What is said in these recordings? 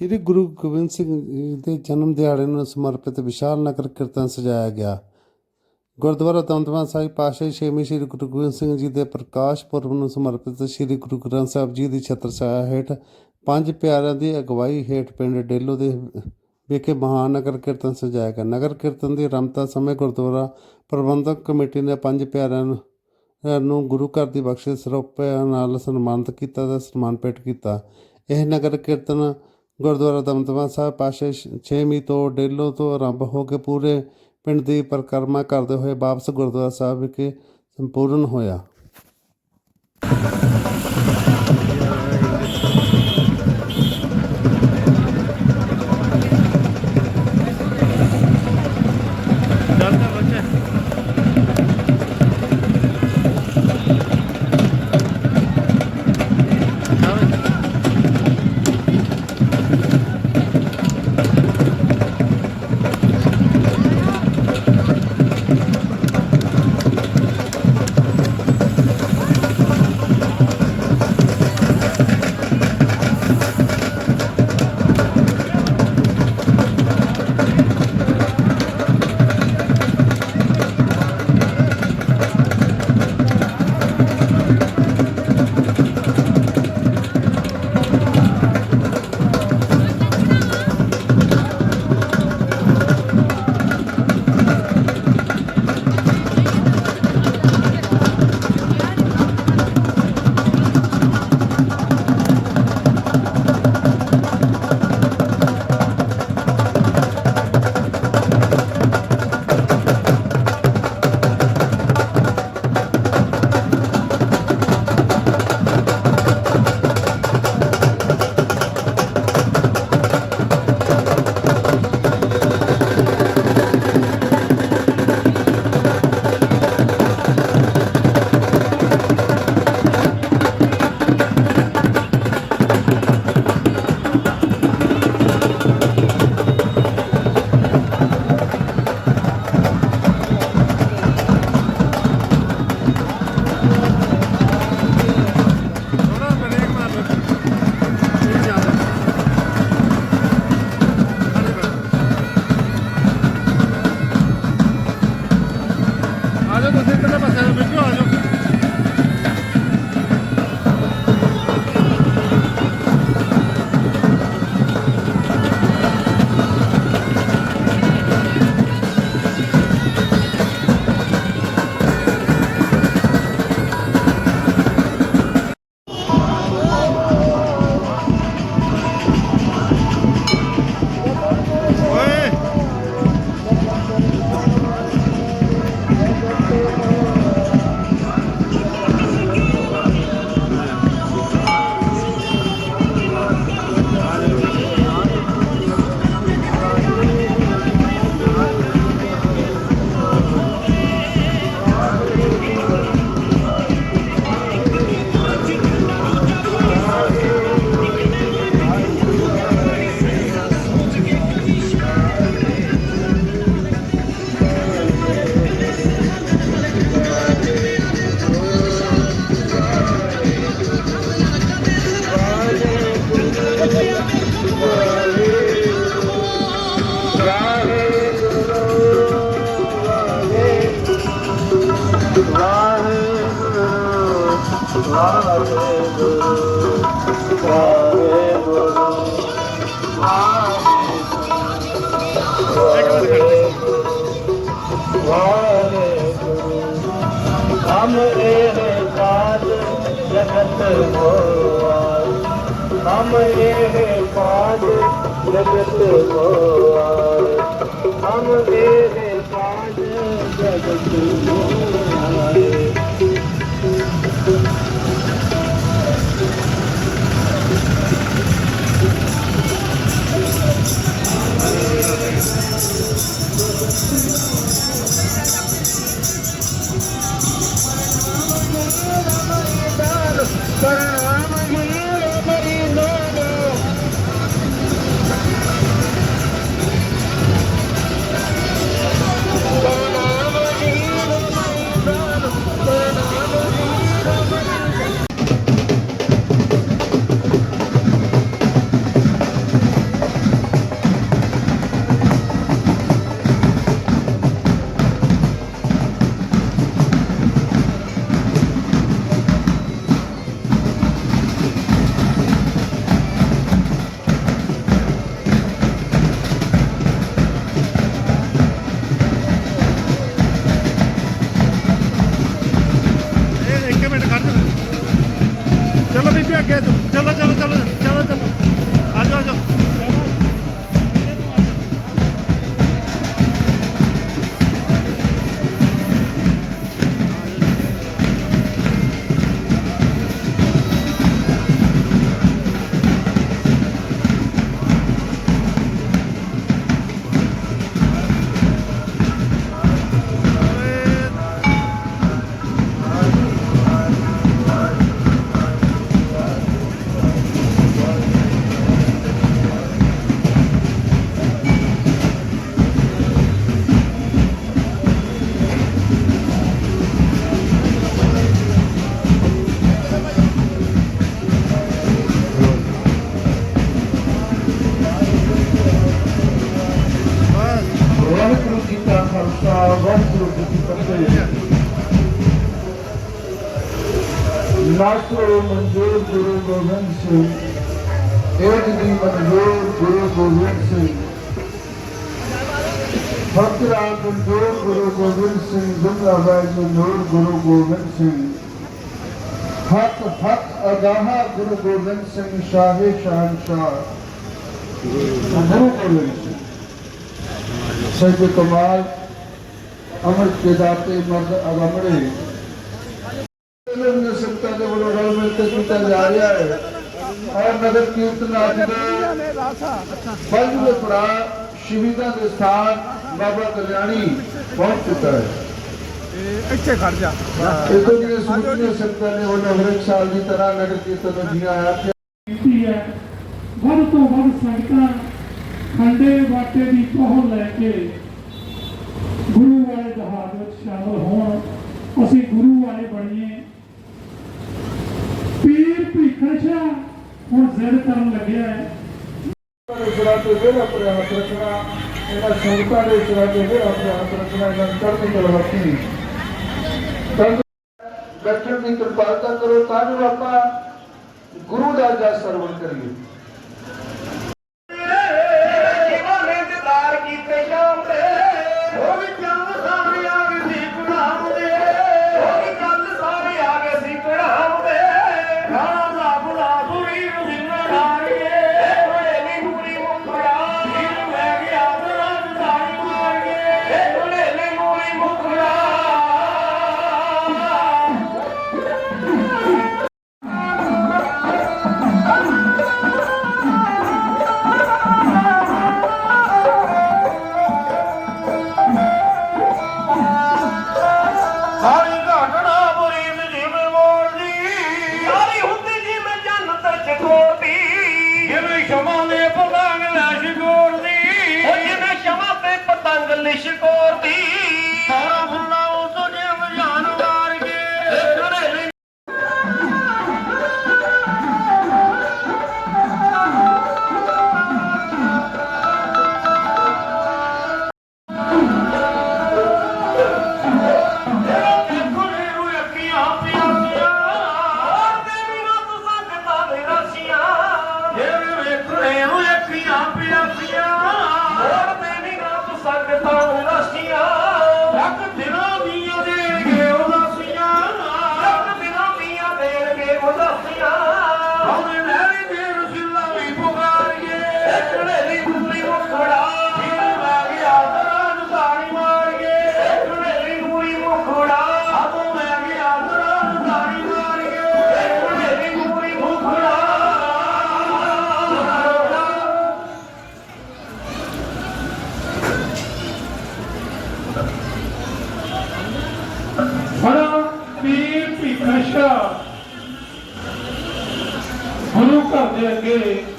ਸ੍ਰੀ ਗੁਰੂ ਗੋਬਿੰਦ ਸਿੰਘ ਜੀ ਦੇ ਜਨਮ ਦਿਹਾੜੇ ਨੂੰ ਸਮਰਪਿਤ ਵਿਸ਼ਾਲ ਨਗਰ ਕੀਰਤਨ ਸਜਾਇਆ ਗਿਆ। ਗੁਰਦੁਆਰਾ ਦਮਦਮਾ ਸਾਹਿਬ ਪਾਤਸ਼ਾਹੀ ਛੇਵੀਂ ਸ੍ਰੀ ਗੁਰੂ ਗੋਬਿੰਦ ਸਿੰਘ ਜੀ ਦੇ ਪ੍ਰਕਾਸ਼ ਪੁਰਬ ਨੂੰ ਸਮਰਪਿਤ ਸ੍ਰੀ ਗੁਰੂ ਗ੍ਰੰਥ ਸਾਹਿਬ ਜੀ ਦੀ ਛਤਰ ਛਾਇਆ ਹੇਠ ਪੰਜ ਪਿਆਰਿਆਂ ਦੀ ਅਗਵਾਈ ਹੇਠ ਪਿੰਡ ਡੇਲੋ ਦੇ ਵਿਖੇ ਮਹਾਨਗਰ ਕੀਰਤਨ ਸਜਾਇਆ ਗਿਆ। ਨਗਰ ਕੀਰਤਨ ਦੀ ਰਮਤਾ ਸਮੇਂ ਗੁਰਦੁਆਰਾ ਪ੍ਰਬੰਧਕ ਕਮੇਟੀ ਨੇ ਪੰਜ ਪਿਆਰਿਆਂ ਨੂੰ ਨੂੰ ਗੁਰੂ ਘਰ ਦੀ ਬਖਸ਼ਿਸ਼ ਸਰੋਪਿਆਂ ਨਾਲ ਸਨਮਾਨਿਤ ਕੀਤਾ ਤੇ ਸਨਮਾਨ ਭੇਟ ਕੀਤਾ। ਇਹ ਨਗਰ ਕੀਰਤਨ ਗੁਰਦੁਆਰਾ ਦਮਦਮਾ ਸਾਹਿਬ ਪਾਸ਼ੇ ਛੇਵੀਂ ਤੋਂ ਡੇਲੋ ਤੋਂ ਆਰੰਭ ਹੋ ਕੇ ਪੂਰੇ ਪਿੰਡ ਦੀ ਪਰਿਕਰਮਾ ਕਰਦੇ ਹੋਏ ਵਾਪਸ ਗੁਰਦੁਆਰਾ ਸਾਹਿਬ ਵਿਖੇ ਸੰਪੂਰਨ ਹੋਇਆ। ਇੱਕ ਮਿੰਟ ਖੜ੍ਹ ਹਮ ਇਹ ਸਾਧ ਜਗਤ ਹੋਆ ਹਮ ਇਹ ਸਾਧ ਜਗਤ ਨਾਸੋ ਮਨਜੂਰ ਗੁਰੂ ਗੋਬਿੰਦ ਸਿੰਘ ਏਕ ਦੀ ਮਨਜੂਰ ਗੁਰੂ ਗੋਬਿੰਦ ਸਿੰਘ। ਫਕਰਾ ਮਨਜੂਰ ਗੁਰੂ ਗੋਬਿੰਦ ਸਿੰਘ ਜ਼ਿੰਦਾਬਾਦ ਮਨਜੂਰ ਗੁਰੂ ਗੋਬਿੰਦ ਸਿੰਘ। ਹੱਕ ਹੱਕ ਅਗਾਹਾ ਗੁਰੂ ਗੋਬਿੰਦ ਸਿੰਘ, ਸ਼ਾਹੇ ਸ਼ਾਹਨਸ਼ਾਹ। ਗੁਰੂ ਗੋਬਿੰਦ ਸਿੰਘ। ਸੱਚ ਕਮਾਲ, ਅਮਰ ਕੇ ਦਾਤੇ ਮਰਦ ਅਗਮੜੇ ਇਹਨਾਂ ਸੰਤਾਂ ਦੇ ਵੱਲੋਂ ਰਲ ਮਿਲ ਕੇ ਕੀਤਾ ਜਾ ਰਿਹਾ ਹੈ। ਔਰ ਨਗਰ ਕੀਰਤਨ ਅੱਜ ਦੇ ਪੰਜਵੇਂ ਪੜਾ ਸ਼ਹੀਦਾਂ ਦੇ ਸਥਾਨ ਬਾਬਾ ਕਲਿਆਣੀ ਪਹੁੰਚ ਚੁੱਕਾ ਹੈ। ਇੱਥੇ ਖੜ ਜਾ। ਇਦੋਂ ਦੀਆਂ ਸਮੁੱਚੀਆਂ ਸੰਤਾਂ ਨੇ ਉਹਨਾਂ ਹਰ ਇੱਕ ਸਾਲ ਦੀ ਤਰ੍ਹਾਂ ਨਗਰ ਕੀਰਤਨ ਨੂੰ ਜੀਆ ਕੀਤੀ ਹੈ। ਵੱਧ ਤੋਂ ਵੱਧ ਸੰਗਤਾਂ ਖੰਡੇ ਬਾਟੇ ਦੀ ਪਹੁੰਚ ਲੈ ਕੇ ਗੁਰੂ ਵਾਲੇ ਜਹਾਜ਼ ਵਿੱਚ ਸ਼ਾਮਲ ਹੋਣ। ਅਸੀਂ ਗੁਰੂ ਵਾਲੇ ਬਣੀਏ। ਪੀਰ ਭੀਖਣ ਸ਼ਾਹ ਹੁਣ ਜ਼ਿੱਦ ਕਰਨ ਲੱਗਿਆ ਹੈ। ਦੇ ਤੇ ਫਿਰ ਆਪਣੇ ਹੱਥ ਰੱਖਣਾ, ਇਹਨਾਂ ਸੰਗਤਾਂ ਦੇ ਸਿਰਾਂ ਤੇ ਫਿਰ ਆਪਣੇ ਹੱਥ ਰੱਖਣਾ, ਇਹਨਾਂ ਚੜ੍ਹਦੀ ਕਲਾ ਬਖਸ਼ੀ। ਬੈਠਣ ਦੀ ਕਿਰਪਾਲਤਾ ਕਰੋ, ਤਾਂ ਜੋ ਆਪਾਂ ਗੁਰੂ ਦਾ ਜਸ ਸਰਵਣ ਕਰੀਏ। 一週間 ਗੁਰੂ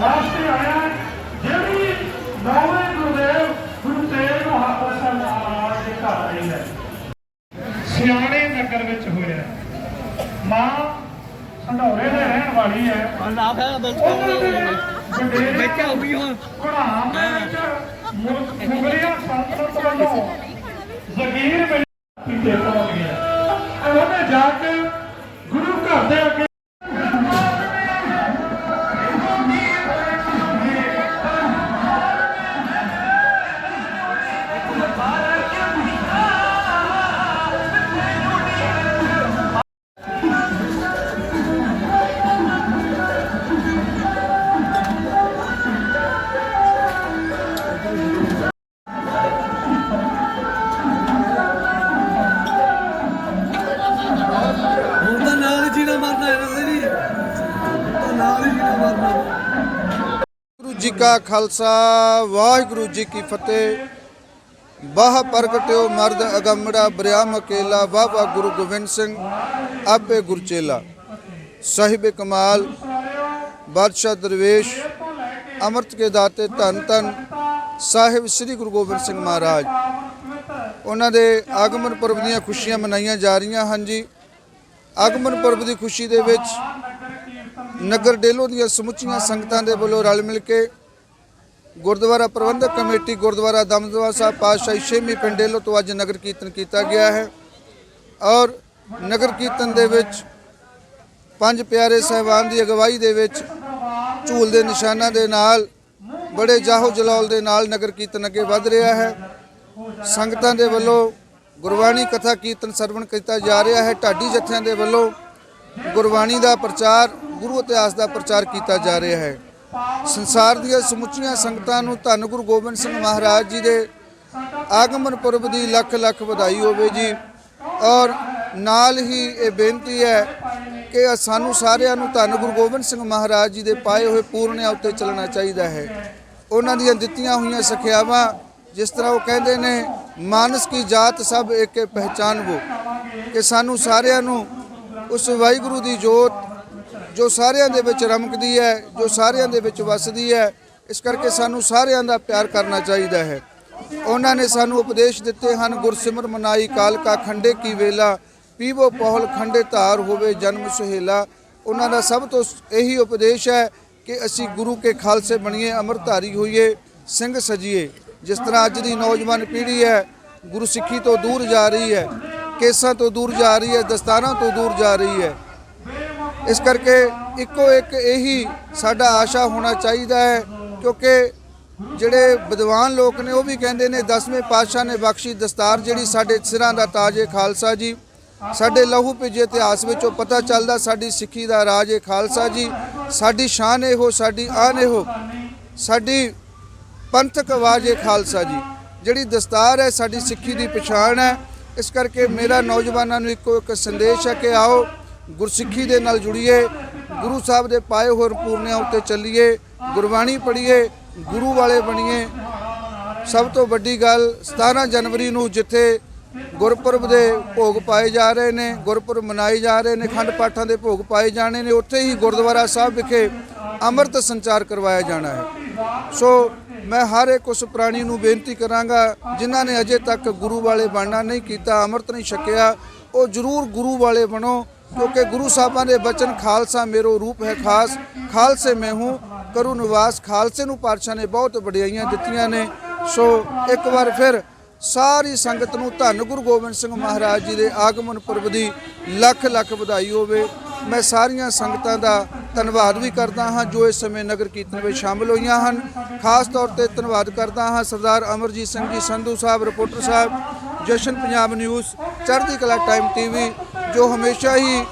ਵਾਸਤੇ ਆਇਆ ਜਿਹੜੀ ਨੌਵੇਂ ਗੁਰਦੇਵ ਗੁਰੂ ਤੇਗ ਬਹਾਦਰ ਸਾਹਿਬ ਮਹਾਰਾਜ ਦੇ ਘਰ ਆਈ ਹੈ। ਸਿਆਣੇ ਨਗਰ ਵਿੱਚ ਹੋਇਆ ਮਾਂ ਸੰਧੌਰੇ ਦੇ ਰਹਿਣ ਵਾਲੀ ਹੈ। ਨਾ ਫੇ ਬਿਲਕੁਲ ਬੈਠਾ ਹੋ ਗਈ ਹੁਣ। ਘੜਾਮ ਦੇ ਵਿੱਚ ਮੁਗਲਿਆ ਸੰਸਦ ਵੱਲੋਂ ਜ਼ਗੀਰ ਮਿਲ। ਕੀਤੇ ਪਹੁੰਚ ਕਾ ਖਾਲਸਾ, ਵਾਹਿਗੁਰੂ ਜੀ ਕੀ ਫਤਿਹ। ਬਾਹ ਪ੍ਰਗਟਿਓ ਮਰਦ ਅਗੰਮੜਾ ਬਰਿਆਮ ਅਕੇਲਾ ਵਾਵਾ ਗੁਰੂ ਗੋਬਿੰਦ ਸਿੰਘ, ਆਪੇ ਗੁਰਚੇਲਾ ਸਾਹਿਬ ਕਮਾਲ, ਬਾਦਸ਼ਾਹ ਦਰਵੇਸ਼, ਅੰਮ੍ਰਿਤ ਕੇ ਦਾਤੇ ਧੰਨ ਧੰਨ, ਸਾਹਿਬ ਸ੍ਰੀ ਗੁਰੂ ਗੋਬਿੰਦ ਸਿੰਘ ਮਹਾਰਾਜ। ਉਹਨਾਂ ਦੇ ਆਗਮਨ ਪੁਰਬ ਦੀਆਂ ਖੁਸ਼ੀਆਂ ਮਨਾਈਆਂ ਜਾ ਰਹੀਆਂ ਹਨ ਜੀ। ਆਗਮਨ ਪੁਰਬ ਦੀ ਖੁਸ਼ੀ ਦੇ ਵਿੱਚ ਨਗਰ ਡੇਲੋ ਦੀਆਂ ਸਮੁੱਚੀਆਂ ਸੰਗਤਾਂ ਦੇ ਵੱਲੋਂ ਰਲ ਮਿਲ ਕੇ ਗੁਰਦੁਆਰਾ ਪ੍ਰਬੰਧਕ ਕਮੇਟੀ ਗੁਰਦੁਆਰਾ ਦਮਦਮਾ ਸਾਹਿਬ ਪਾਤਸ਼ਾਹੀ ਛੇਵੀਂ ਪਿੰਡ ਤੋਂ ਅੱਜ ਨਗਰ ਕੀਰਤਨ ਕੀਤਾ ਗਿਆ ਹੈ ਔਰ ਨਗਰ ਕੀਰਤਨ ਦੇ ਵਿੱਚ ਪੰਜ ਪਿਆਰੇ ਸਹਿਬਾਨ ਦੀ ਅਗਵਾਈ ਦੇ ਵਿੱਚ ਝੂਲ ਦੇ ਨਿਸ਼ਾਨਾਂ ਦੇ ਨਾਲ, ਬੜੇ ਜਾਹੋ ਜਲਾਲ ਦੇ ਨਾਲ ਨਗਰ ਕੀਰਤਨ ਅੱਗੇ ਵਧ ਰਿਹਾ ਹੈ। ਸੰਗਤਾਂ ਦੇ ਵੱਲੋਂ ਗੁਰਬਾਣੀ ਕਥਾ ਕੀਰਤਨ ਸਰਵਣ ਕੀਤਾ ਜਾ ਰਿਹਾ ਹੈ। ਢਾਡੀ ਜਥਿਆਂ ਦੇ ਵੱਲੋਂ ਗੁਰਬਾਣੀ ਦਾ ਪ੍ਰਚਾਰ, ਗੁਰੂ ਇਤਿਹਾਸ ਦਾ ਪ੍ਰਚਾਰ ਕੀਤਾ ਜਾ ਰਿਹਾ ਹੈ। ਸੰਸਾਰ ਦੀਆਂ ਸਮੁੱਚੀਆਂ ਸੰਗਤਾਂ ਨੂੰ ਧੰਨ ਗੁਰੂ ਗੋਬਿੰਦ ਸਿੰਘ ਮਹਾਰਾਜ ਜੀ ਦੇ ਆਗਮਨ ਪੁਰਬ ਦੀ ਲੱਖ ਲੱਖ ਵਧਾਈ ਹੋਵੇ ਜੀ। ਔਰ ਨਾਲ ਹੀ ਇਹ ਬੇਨਤੀ ਹੈ ਕਿ ਸਾਨੂੰ ਸਾਰਿਆਂ ਨੂੰ ਧੰਨ ਗੁਰੂ ਗੋਬਿੰਦ ਸਿੰਘ ਮਹਾਰਾਜ ਜੀ ਦੇ ਪਾਏ ਹੋਏ ਪੂਰਨਿਆਂ ਉੱਤੇ ਚੱਲਣਾ ਚਾਹੀਦਾ ਹੈ। ਉਹਨਾਂ ਦੀਆਂ ਦਿੱਤੀਆਂ ਹੋਈਆਂ ਸਿੱਖਿਆਵਾਂ ਜਿਸ ਤਰ੍ਹਾਂ ਉਹ ਕਹਿੰਦੇ ਨੇ, ਮਾਨਸ ਕੀ ਜਾਤ ਸਭ ਏਕੇ ਪਹਿਚਾਨਵੋ। ਕਿ ਸਾਨੂੰ ਸਾਰਿਆਂ ਨੂੰ ਉਸ ਵਾਹਿਗੁਰੂ ਦੀ ਜੋਤ ਜੋ ਸਾਰਿਆਂ ਦੇ ਵਿੱਚ ਰਮਕਦੀ ਹੈ, ਜੋ ਸਾਰਿਆਂ ਦੇ ਵਿੱਚ ਵਸਦੀ ਹੈ, ਇਸ ਕਰਕੇ ਸਾਨੂੰ ਸਾਰਿਆਂ ਦਾ ਪਿਆਰ ਕਰਨਾ ਚਾਹੀਦਾ ਹੈ। ਉਹਨਾਂ ਨੇ ਸਾਨੂੰ ਉਪਦੇਸ਼ ਦਿੱਤੇ ਹਨ, ਗੁਰਸਿਮਰ ਮਨਾਈ ਕਾਲ ਕਾ ਖੰਡੇ ਕੀ ਵੇਲਾ, ਪੀਵੋ ਪਹਲ ਖੰਡੇ ਧਾਰ ਹੋਵੇ ਜਨਮ ਸੁਹੇਲਾ। ਉਹਨਾਂ ਦਾ ਸਭ ਤੋਂ ਇਹੀ ਉਪਦੇਸ਼ ਹੈ ਕਿ ਅਸੀਂ ਗੁਰੂ ਕੇ ਖਾਲਸੇ ਬਣੀਏ ਅੰਮ੍ਰਿਤਧਾਰੀ ਹੋਈਏ, ਸਿੰਘ ਸਜੀਏ। ਜਿਸ ਤਰ੍ਹਾਂ ਅੱਜ ਦੀ ਨੌਜਵਾਨ ਪੀੜ੍ਹੀ ਹੈ ਗੁਰੂ ਸਿੱਖੀ ਤੋਂ ਦੂਰ ਜਾ ਰਹੀ ਹੈ, ਕੇਸਾਂ ਤੋਂ ਦੂਰ ਜਾ ਰਹੀ ਹੈ, ਦਸਤਾਰਾਂ ਤੋਂ ਦੂਰ ਜਾ ਰਹੀ ਹੈ। ਇਸ ਕਰਕੇ ਇੱਕੋ ਇੱਕ ਇਹੀ ਸਾਡਾ ਆਸ਼ਾ ਹੋਣਾ ਚਾਹੀਦਾ ਹੈ, ਕਿਉਂਕਿ ਜਿਹੜੇ ਵਿਦਵਾਨ ਲੋਕ ਨੇ ਉਹ ਵੀ ਕਹਿੰਦੇ ਨੇ 10ਵੇਂ ਪਾਤਸ਼ਾਹ ਨੇ ਬਖਸ਼ੀ ਦਸਤਾਰ ਜਿਹੜੀ ਸਾਡੇ ਸਿਰਾਂ ਦਾ ਤਾਜ ਹੈ ਖਾਲਸਾ ਜੀ। ਸਾਡੇ ਲਹੂ ਭਿੱਜੇ ਇਤਿਹਾਸ ਵਿੱਚੋਂ ਪਤਾ ਚੱਲਦਾ ਸਾਡੀ ਸਿੱਖੀ ਦਾ ਰਾਜ ਹੈ ਖਾਲਸਾ ਜੀ। ਸਾਡੀ ਸ਼ਾਨ ਇਹੋ, ਸਾਡੀ ਆਨ ਇਹੋ, ਸਾਡੀ ਪੰਥਕ ਆਵਾਜ਼ ਹੈ ਖਾਲਸਾ ਜੀ। ਜਿਹੜੀ ਦਸਤਾਰ ਹੈ, ਸਾਡੀ ਸਿੱਖੀ ਦੀ ਪਛਾਣ ਹੈ। ਇਸ ਕਰਕੇ ਮੇਰਾ ਨੌਜਵਾਨਾਂ ਨੂੰ ਇੱਕੋ ਇੱਕ ਸੰਦੇਸ਼ ਹੈ ਕਿ ਆਓ ਗੁਰਸਿੱਖੀ ਦੇ ਨਾਲ ਜੁੜੀਏ, ਗੁਰੂ ਸਾਹਿਬ ਦੇ ਪਾਏ ਹੋਏ ਪੂਰਨਿਆਂ ਉੱਤੇ ਚੱਲੀਏ, ਗੁਰਬਾਣੀ ਪੜ੍ਹੀਏ, ਗੁਰੂ ਵਾਲੇ ਬਣੀਏ। ਸਭ ਤੋਂ ਵੱਡੀ ਗੱਲ 17 ਜਨਵਰੀ ਨੂੰ ਜਿੱਥੇ ਗੁਰਪੁਰਬ ਦੇ ਭੋਗ ਪਾਏ ਜਾ ਰਹੇ ਨੇ, ਗੁਰਪੁਰਬ ਮਨਾਏ ਜਾ ਰਹੇ ਨੇ, ਖੰਡ ਪਾਠਾਂ ਦੇ ਭੋਗ ਪਾਏ ਜਾਣੇ ਨੇ, ਉੱਥੇ ਹੀ ਗੁਰਦੁਆਰਾ ਸਾਹਿਬ ਵਿਖੇ ਅੰਮ੍ਰਿਤ ਸੰਚਾਰ ਕਰਵਾਇਆ ਜਾਣਾ ਹੈ। ਸੋ ਮੈਂ ਹਰ ਇੱਕ ਉਸ ਪ੍ਰਾਣੀ ਨੂੰ ਬੇਨਤੀ ਕਰਾਂਗਾ, ਜਿਨ੍ਹਾਂ ਨੇ ਅਜੇ ਤੱਕ ਗੁਰੂ ਵਾਲੇ ਬਣਨਾ ਨਹੀਂ ਕੀਤਾ, ਅੰਮ੍ਰਿਤ ਨਹੀਂ ਛਕਿਆ, ਉਹ ਜ਼ਰੂਰ ਗੁਰੂ ਵਾਲੇ ਬਣੋ। ਕਿਉਂਕਿ ਗੁਰੂ ਸਾਹਿਬਾਂ ਦੇ ਬਚਨ ਖਾਲਸਾ ਮੇਰੋ ਰੂਪ ਹੈ ਖਾਸ। ਖਾਲਸੇ ਮੈਂ ਹੂੰ, ਕਰੂ ਨਿਵਾਸ। ਖਾਲਸੇ ਨੂੰ ਪਾਤਸ਼ਾਹ ਨੇ ਬਹੁਤ ਵਡਿਆਈਆਂ ਦਿੱਤੀਆਂ ਨੇ। ਸੋ ਇੱਕ ਵਾਰ ਫਿਰ ਸਾਰੀ ਸੰਗਤ ਨੂੰ ਧੰਨ ਗੁਰੂ ਗੋਬਿੰਦ ਸਿੰਘ ਮਹਾਰਾਜ ਜੀ ਦੇ ਆਗਮਨ ਪੁਰਬ ਦੀ ਲੱਖ ਲੱਖ ਵਧਾਈ ਹੋਵੇ। ਮੈਂ ਸਾਰੀਆਂ ਸੰਗਤਾਂ ਦਾ ਧੰਨਵਾਦ ਵੀ ਕਰਦਾ ਹਾਂ ਜੋ ਇਸ ਸਮੇਂ ਨਗਰ ਕੀਰਤਨ ਵਿੱਚ ਸ਼ਾਮਲ ਹੋਈਆਂ ਹਨ। ਖਾਸ ਤੌਰ ਤੇ ਧੰਨਵਾਦ ਕਰਦਾ ਹਾਂ ਸਰਦਾਰ ਅਮਰਜੀਤ ਸਿੰਘ ਜੀ, ਸੰਧੂ ਸਾਹਿਬ, ਰਿਪੋਰਟਰ ਸਾਹਿਬ, ਜਸ਼ਨ ਪੰਜਾਬ ਨਿਊਜ਼, ਚੜ੍ਹਦੀ ਕਲਾ ਟਾਈਮ ਟੀਵੀ, ਜੋ ਹਮੇਸ਼ਾ ਹੀ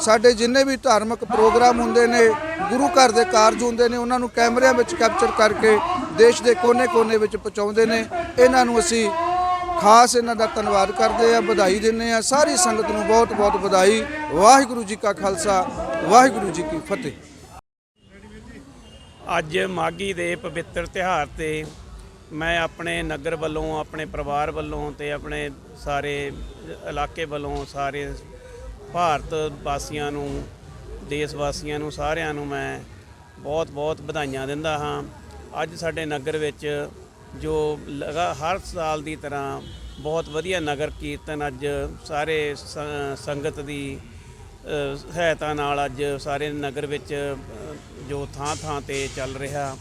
ਸਾਡੇ ਜਿੰਨੇ ਵੀ ਧਾਰਮਿਕ ਪ੍ਰੋਗਰਾਮ ਹੁੰਦੇ ਨੇ, ਗੁਰੂ ਘਰ ਦੇ ਕਾਰਜ ਹੁੰਦੇ ਨੇ, ਉਹਨਾਂ ਨੂੰ ਕੈਮਰਿਆਂ ਵਿੱਚ ਕੈਪਚਰ ਕਰਕੇ ਦੇਸ਼ ਦੇ ਕੋਨੇ-ਕੋਨੇ ਵਿੱਚ ਪਹੁੰਚਾਉਂਦੇ ਨੇ। ਇਹਨਾਂ ਨੂੰ ਅਸੀਂ ਖਾਸ ਇਹਨਾਂ ਦਾ ਧੰਨਵਾਦ ਕਰਦੇ ਆ, ਵਧਾਈ ਦਿੰਦੇ ਆ। ਸਾਰੀ ਸੰਗਤ ਨੂੰ ਬਹੁਤ-ਬਹੁਤ ਵਧਾਈ। ਵਾਹਿਗੁਰੂ ਜੀ ਕਾ ਖਾਲਸਾ, ਵਾਹਿਗੁਰੂ ਜੀ ਕੀ ਫਤਿਹ। ਅੱਜ ਮਾਗੀ ਦੇ ਪਵਿੱਤਰ ਤਿਉਹਾਰ ਤੇ ਮੈਂ ਆਪਣੇ ਨਗਰ ਵੱਲੋਂ, ਆਪਣੇ ਪਰਿਵਾਰ ਵੱਲੋਂ ਤੇ ਆਪਣੇ ਸਾਰੇ ਇਲਾਕੇ ਵੱਲੋਂ, ਸਾਰੇ ਭਾਰਤ ਵਾਸੀਆਂ ਨੂੰ, ਦੇਸ਼ ਵਾਸੀਆਂ ਨੂੰ, ਸਾਰਿਆਂ ਨੂੰ ਮੈਂ ਬਹੁਤ ਬਹੁਤ ਵਧਾਈਆਂ ਦਿੰਦਾ ਹਾਂ। ਅੱਜ ਸਾਡੇ ਨਗਰ ਵਿੱਚ ਜੋ ਲਗਾ ਹਰ ਸਾਲ ਦੀ ਤਰ੍ਹਾਂ ਬਹੁਤ ਵਧੀਆ ਨਗਰ ਕੀਰਤਨ ਅੱਜ ਸਾਰੇ ਸ- ਸੰਗਤ ਦੀ ਸਹਾਇਤਾ ਨਾਲ ਅੱਜ ਸਾਰੇ ਨਗਰ ਵਿੱਚ ਜੋ ਥਾਂ ਥਾਂ ਤੇ ਚੱਲ ਰਿਹਾ।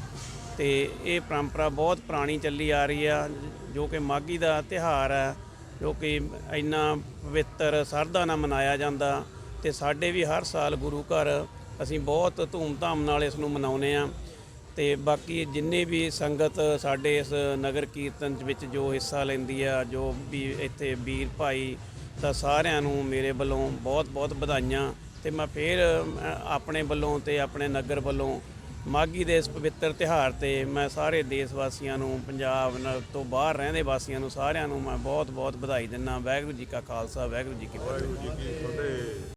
ਤੇ ਇਹ ਪਰੰਪਰਾ ਬਹੁਤ ਪੁਰਾਣੀ ਚੱਲੀ ਆ ਰਹੀ ਆ, ਜੋ ਕਿ ਮਾਘੀ ਦਾ ਤਿਹਾਰ ਹੈ ਜੋ ਕਿ ਇੰਨਾ ਪਵਿੱਤਰ ਸਰਦਾ ਨਾਲ ਮਨਾਇਆ ਜਾਂਦਾ। ਤੇ ਸਾਡੇ ਵੀ ਹਰ ਸਾਲ ਗੁਰੂ ਘਰ ਅਸੀਂ ਬਹੁਤ ਧੂਮਧਾਮ ਨਾਲ ਇਸ ਨੂੰ ਮਨਾਉਂਦੇ ਆ। ਤੇ ਬਾਕੀ ਜਿੰਨੇ ਵੀ ਸੰਗਤ ਸਾਡੇ ਇਸ ਨਗਰ ਕੀਰਤਨ ਵਿੱਚ ਜੋ ਹਿੱਸਾ ਲੈਂਦੀ ਆ, ਜੋ ਵੀ ਇੱਥੇ ਵੀਰ ਭਾਈ ਤਾਂ ਸਾਰਿਆਂ ਨੂੰ ਮੇਰੇ ਵੱਲੋਂ ਬਹੁਤ-ਬਹੁਤ ਵਧਾਈਆਂ ਤੇ ਮੈਂ ਫੇਰ ਆਪਣੇ ਵੱਲੋਂ ਤੇ ਆਪਣੇ ਨਗਰ ਵੱਲੋਂ ਮਾਘੀ ਦੇ ਇਸ ਪਵਿੱਤਰ ਤਿਹਾਰ ਤੇ ਮੈਂ ਸਾਰੇ ਦੇਸ਼ ਵਾਸੀਆਂ ਨੂੰ, ਪੰਜਾਬ ਨਾਲ ਤੋਂ ਬਾਹਰ ਰਹਿੰਦੇ ਵਾਸੀਆਂ ਨੂੰ ਸਾਰਿਆਂ ਨੂੰ ਮੈਂ ਬਹੁਤ-ਬਹੁਤ ਵਧਾਈ ਦਿੰਦਾ। ਵਾਹਿਗੁਰੂ ਜੀ ਕਾ ਖਾਲਸਾ ਵਾਹਿਗੁਰੂ ਜੀ ਕੀ ਫਤਿਹ।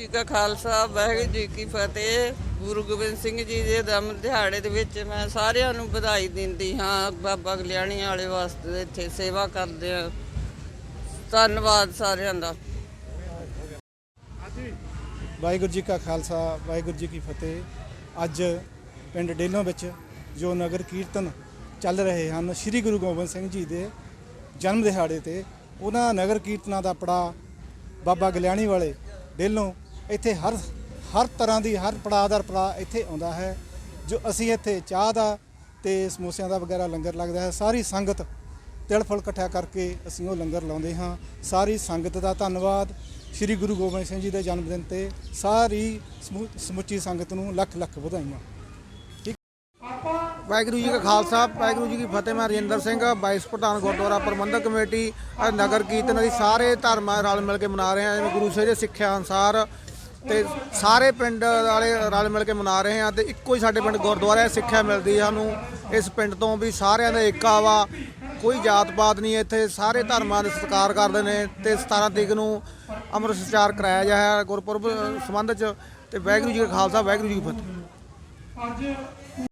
ਜੀ ਕਾ ਖਾਲਸਾ, ਵਾਹਿਗੁਰੂ ਜੀ ਕੀ ਫਤਿਹ। ਗੁਰੂ ਗੋਬਿੰਦ ਸਿੰਘ ਜੀ ਦੇ ਦਮ ਦਿਹਾੜੇ ਦੇ ਵਿੱਚ ਮੈਂ ਸਾਰਿਆਂ ਨੂੰ ਵਧਾਈ ਦਿੰਦੀ ਹਾਂ। ਬਾਬਾ ਗਲਿਆਣੀ ਵਾਲੇ ਵਾਸਤੇ ਇੱਥੇ ਸੇਵਾ ਕਰਦੇ ਆ ਧੰਨਵਾਦ ਸਾਰਿਆਂ ਦਾ। ਵਾਹਿਗੁਰੂ ਜੀ ਕਾ ਖਾਲਸਾ, ਵਾਹਿਗੁਰੂ ਜੀ ਕੀ ਫਤਿਹ। ਅੱਜ ਪਿੰਡ ਡੇਲੋਂ ਵਿੱਚ ਜੋ ਨਗਰ ਕੀਰਤਨ ਚੱਲ ਰਹੇ ਹਨ, ਸ੍ਰੀ ਗੁਰੂ ਗੋਬਿੰਦ ਸਿੰਘ ਜੀ ਦੇ ਜਨਮ ਦਿਹਾੜੇ ਤੇ, ਉਹਨਾਂ ਨਗਰ ਕੀਰਤਨਾਂ ਦਾ ਪੜਾ ਬਾਬਾ ਗਲਿਆਣੀ ਵਾਲੇ ਡੇਲੋਂ ਇੱਥੇ ਹਰ ਹਰ ਤਰ੍ਹਾਂ ਦੀ, ਹਰ ਪੜਾਅ ਦਾ ਪੜਾਅ ਇੱਥੇ ਆਉਂਦਾ ਹੈ, ਜੋ ਅਸੀਂ ਇੱਥੇ ਚਾਹ ਦਾ ਤੇ ਸਮੋਸਿਆਂ ਦਾ ਵਗੈਰਾ ਲੰਗਰ ਲੱਗਦਾ ਹੈ। ਸਾਰੀ ਸੰਗਤ ਤਿਲ ਫੁੱਲ ਇਕੱਠਾ ਕਰਕੇ ਅਸੀਂ ਉਹ ਲੰਗਰ ਲਾਉਂਦੇ ਹਾਂ। ਸਾਰੀ ਸੰਗਤ ਦਾ ਧੰਨਵਾਦ। ਸ੍ਰੀ ਗੁਰੂ ਗੋਬਿੰਦ ਸਿੰਘ ਜੀ ਦੇ ਜਨਮ ਦਿਨ ਤੇ ਸਾਰੀ ਸਮੂ- ਸਮੁੱਚੀ ਸੰਗਤ ਨੂੰ ਲੱਖ ਲੱਖ ਵਧਾਈਆਂ। ਵਾਹਿਗੁਰੂ ਜੀ ਕਾ ਖਾਲਸਾ, ਵਾਹਿਗੁਰੂ ਜੀ ਕੀ ਫਤਿਹ। ਮੈਂ ਰਜਿੰਦਰ ਸਿੰਘ, ਵਾਈਸ ਪ੍ਰਧਾਨ ਗੁਰਦੁਆਰਾ ਪ੍ਰਬੰਧਕ ਕਮੇਟੀ, ਨਗਰ ਕੀਰਤਨ ਅਸੀਂ ਸਾਰੇ ਧਰਮਾਂ ਨਾਲ ਮਿਲ ਕੇ ਮਨਾ ਰਹੇ ਹਾਂ। ਜਿਵੇਂ ਗੁਰੂ ਸਾਹਿਬ ਦੇ ਸਿੱਖਿਆ ਅਨੁਸਾਰ ਤੇ ਸਾਰੇ ਪਿੰਡ ਵਾਲੇ ਰਲ ਮਿਲ ਕੇ ਮਨਾ ਰਹੇ ਹਾਂ ਤੇ ਇੱਕੋ ਹੀ ਸਾਡੇ ਪਿੰਡ ਗੁਰਦੁਆਰਾ ਹੈ ਸਿੱਖਿਆ ਮਿਲਦੀ ਹੈ ਸਾਨੂੰ। ਇਸ ਪਿੰਡ ਤੋਂ ਵੀ ਸਾਰਿਆਂ ਦਾ ਏਕਾ ਵਾ। ਕੋਈ ਜਾਤ ਪਾਤ ਨਹੀਂ ਇੱਥੇ, ਸਾਰੇ ਧਰਮਾਂ ਦੇ ਸਤਿਕਾਰ ਕਰਦੇ ਨੇ ਤੇ 17 ਤਰੀਕ ਨੂੰ ਅੰਮ੍ਰਿਤ ਸੰਚਾਰ ਕਰਾਇਆ ਜਾ ਹੈ ਗੁਰਪੁਰਬ ਸੰਬੰਧ ਚ ਤੇ ਵਾਹਿਗੁਰੂ ਜੀ ਕਾ ਖਾਲਸਾ, ਵਾਹਿਗੁਰੂ ਜੀ ਕੀ ਫਤਿਹ। ਅੱਜ